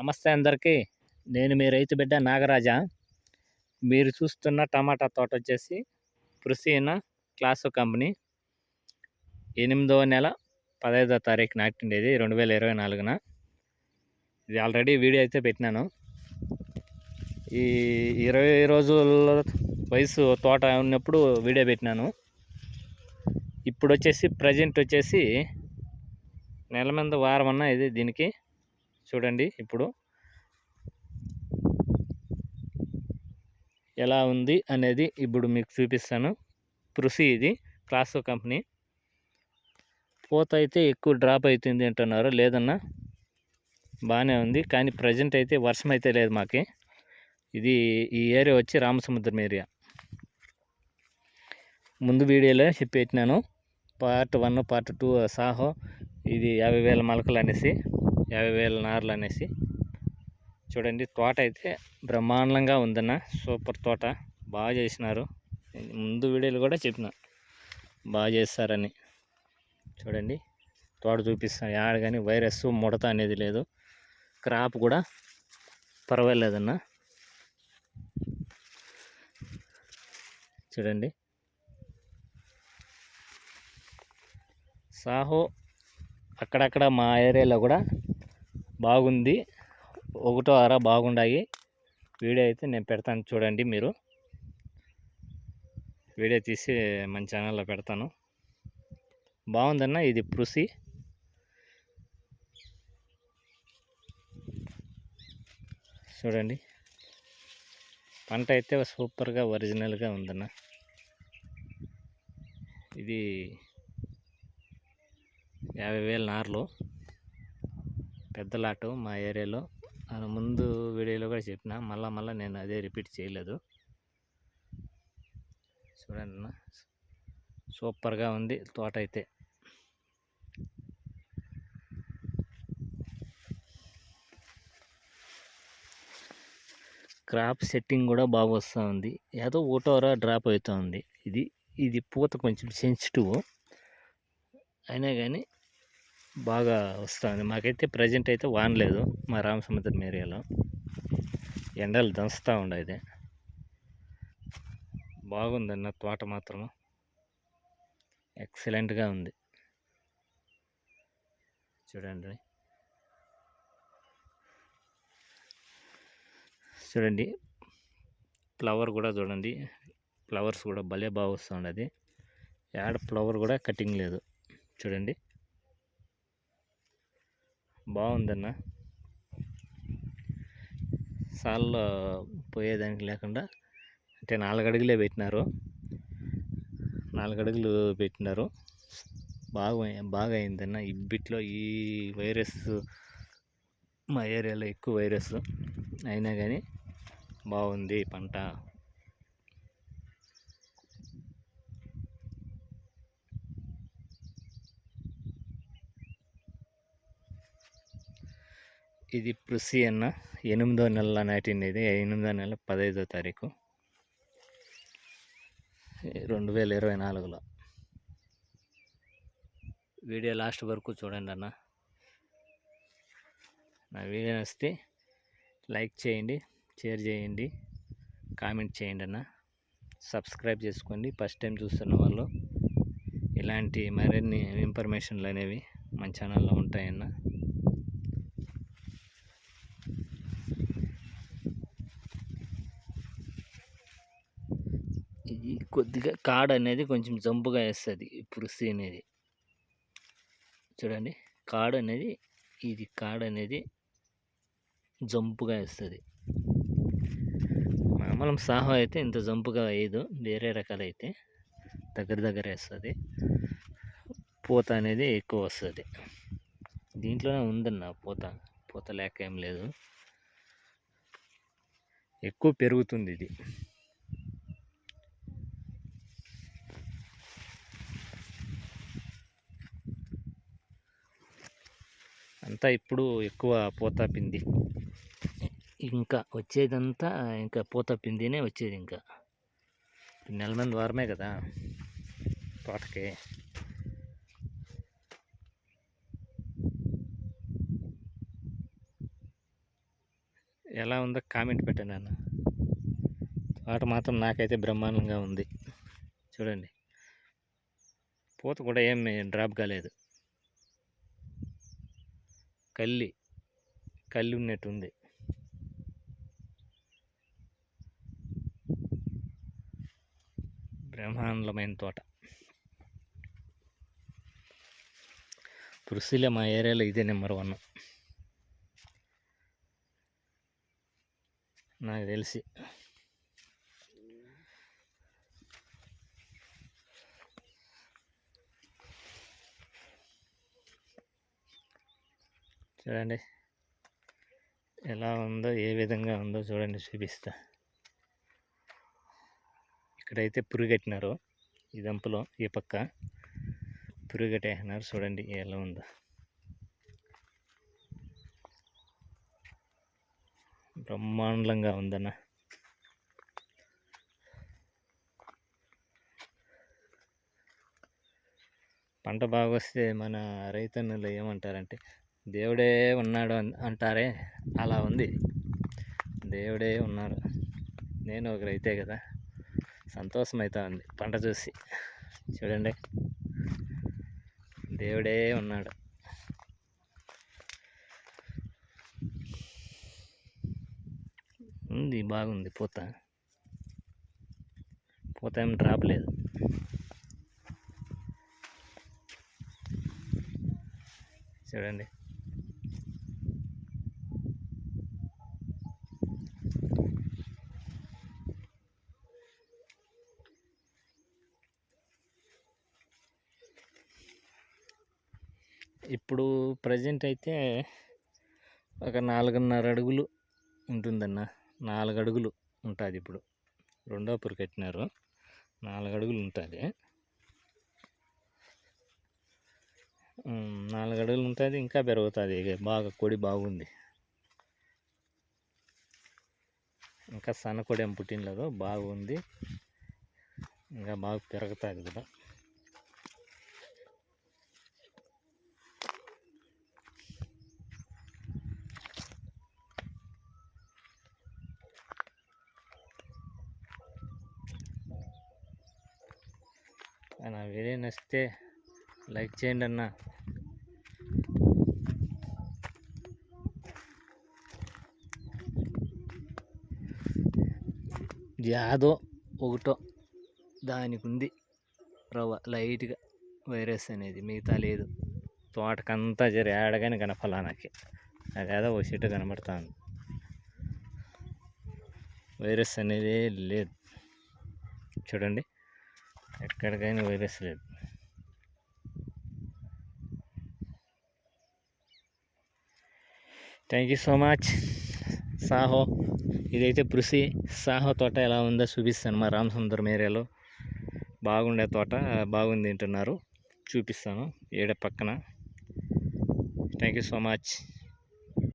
నమస్తే అందరికీ. నేను మీ రైతు బిడ్డ నాగరాజా. మీరు చూస్తున్న టమాటా తోట వచ్చేసి పృసీన క్లాసు కంపెనీ. ఎనిమిదవ నెల పదహైదో తారీఖు నాటిండేది రెండు వేల ఇరవై నాలుగున. ఇది ఆల్రెడీ వీడియో అయితే పెట్టినాను. ఈ ఇరవై రోజుల వయసు తోట ఉన్నప్పుడు వీడియో పెట్టినాను. ఇప్పుడు వచ్చేసి ప్రజెంట్ వచ్చేసి నెల మీద వారం అన్న ఇది దీనికి చూడండి ఇప్పుడు. ఎలా ఉంది అనేది ఇప్పుడు మీకు చూపిస్తాను. కృషి ఇది క్లాసో కంపెనీ. పోత అయితే ఎక్కువ డ్రాప్ అవుతుంది అంటున్నారు లేదన్నా? బాగానే ఉంది కానీ ప్రజెంట్ అయితే వర్షం అయితే లేదు మాకి. ఇది ఈ ఏరియా వచ్చి రామసముద్రం ఏరియా. ముందు వీడియోలో చెప్పి పెట్టినాను part one part two Saaho ఇది యాభై వేల మొలకలు అనేసి. యాభై వేల నార్లు అనేసి చూడండి తోట అయితే బ్రహ్మాండంగా ఉందన్న. సూపర్ తోట. బాగా చేసినారు. ముందు వీడియోలు కూడా చెప్పిన. బాగా చేస్తారని. చూడండి తోట చూపిస్తాను యాడ కానీ వైరస్ ముడత అనేది లేదు. క్రాప్ కూడా పర్వాలేదన్న. చూడండి. సాహో అక్కడక్కడ మా ఏరియాలో కూడా బాగుంది. ఒకటో అర బాగుండాయి. వీడియో అయితే నేను పెడతాను చూడండి మీరు. వీడియో తీసి మన ఛానల్లో పెడతాను. బాగుందన్న ఇది పృసి చూడండి. పంట అయితే సూపర్గా ఒరిజినల్గా ఉందన్న. ఇది యాభై వేల నార్లు. పెద్ద లాటు మా ఏరియాలో. ముందు వీడియోలో కూడా చెప్పిన మళ్ళా మళ్ళీ నేను అదే రిపీట్ చేయలేదు. చూడండి సూపర్గా ఉంది తోట అయితే. క్రాప్ సెట్టింగ్ కూడా బాగా వస్తూ ఉంది. ఏదో ఓటోరా డ్రాప్ అవుతూ ఉంది. ఇది ఇది పూత కొంచెం సెన్సిటివ్ అయినా కానీ బాగా వస్తుంది. మాకైతే ప్రజెంట్ అయితే వానలేదు. మా రామసముద్రం ఏరియాలో. ఎండలు దంచుతూ ఉండేది బాగుందన్న తోట మాత్రం ఎక్సలెంట్గా ఉంది. చూడండి. చూడండి. ఫ్లవర్ కూడా చూడండి. ఫ్లవర్స్ కూడా భలే బాగా వస్తుండది. యాడ ఫ్లవర్ కూడా కటింగ్ లేదు. చూడండి. బాగుందన్న. సాల్లో పోయేదానికి లేకుండా అంటే నాలుగు అడుగులే పెట్టినారు. నాలుగు అడుగులు పెట్టినారు. బాగా బాగా అయిందన్న ఇబ్బిట్లో ఈ వైరస్ మా ఏరియాలో ఎక్కువ వైరస్ అయినా కానీ బాగుంది పంట. ఇది పృసి అన్న. ఎనిమిదో నెల నాటిండేది ఎనిమిదో నెల పదహైదో తారీఖు. రెండు వేల ఇరవై నాలుగులో. వీడియో లాస్ట్ వరకు చూడండి అన్న. నా వీడియో వస్తే లైక్ చేయండి షేర్ చేయండి కామెంట్ చేయండి అన్న. సబ్స్క్రైబ్ చేసుకోండి. ఫస్ట్ టైం చూస్తున్న వాళ్ళు ఇలాంటి మరిన్ని ఇన్ఫర్మేషన్లు అనేవి మన ఛానల్లో ఉంటాయన్న. కొద్దిగా కాడ అనేది కొంచెం జంపుగా వేస్తుంది పురుసి అనేది చూడండి కాడ అనేది ఇది కాడ అనేది జంపుగా వేస్తుంది. మామూలం సాహో అయితే ఇంత జంపుగా వేయదు వేరే రకాలైతే దగ్గర దగ్గర వేస్తుంది. పూత అనేది ఎక్కువ వస్తుంది. దీంట్లోనే ఉందన్న పూత పూత లేక ఏం లేదు. ఎక్కువ పెరుగుతుంది ఇది. అంతా ఇప్పుడు ఎక్కువ పోతాపింది. ఇంకా వచ్చేదంతా ఇంకా పూత వచ్చేది ఇంకా. నెల మంది వారమే కదా తోటకి. ఎలా ఉందో కామెంట్ పెట్టండి అన్న తోట మాత్రం నాకైతే బ్రహ్మాండంగా ఉంది. చూడండి. పూత కూడా ఏమి డ్రాప్ కాలేదు కల్లి కల్లి ఉన్నట్టుంది. బ్రహ్మాండమైన తోట. పురుషులే మా ఏరియాలో ఇదే నెంబర్ వన్. నాకు తెలిసి చూడండి. ఎలా ఉందో ఏ విధంగా ఉందో చూడండి చూపిస్తా. ఇక్కడైతే పురుగట్టినారు. ఈ దంపలో ఈ పక్క పురుగట్టేసినారు చూడండి ఎలా ఉందో. బ్రహ్మాండంగా ఉందన్న. పంట బాగా వస్తే మన రైతన్నులు ఏమంటారంటే దేవుడే ఉన్నాడు అంటారే? అలా ఉంది. దేవుడే ఉన్నారు. నేను ఒక రైతే కదా. సంతోషం అవుతా ఉంది పంట చూసి. చూడండి. దేవుడే ఉన్నాడు. ఉంది బాగుంది. పూత. పూత ఏం డ్రాప్ లేదు. చూడండి. ఇప్పుడు ప్రజెంట్ అయితే ఒక నాలుగున్నర అడుగులు ఉంటుందన్న. నాలుగు అడుగులు ఉంటుంది ఇప్పుడు. రెండో పురు కట్టినారు. నాలుగు అడుగులు ఉంటుంది. నాలుగు అడుగులు ఉంటుంది ఇంకా పెరుగుతుంది. బాగా కొడి బాగుంది. ఇంకా సన్న కొడి ఏం పుట్టినలేదు. బాగుంది. ఇంకా బాగా పెరుగుతుంది కూడా నా వీడియో నచ్చితే లైక్ చేయండి అన్న. యాదో ఒకటో దానికి ఉంది రవ లైట్గా వైరస్ అనేది మిగతా లేదు. తోటకంతా జరి ఏడగానే కనపలా నాకు అదేదో ఒక చెట్టు కనబడుతుంది. వైరస్ అనేది లేదు. చూడండి. ఎక్కడికైనా వైరస్ లేదు thank you so much Saaho ఇదైతే పృసి. సాహో తోట ఎలా ఉందో చూపిస్తాను మా రామసుందరం ఏరియాలో. బాగుండే తోట బాగుంది తింటున్నారు చూపిస్తాను ఏడ పక్కన. Thank you so much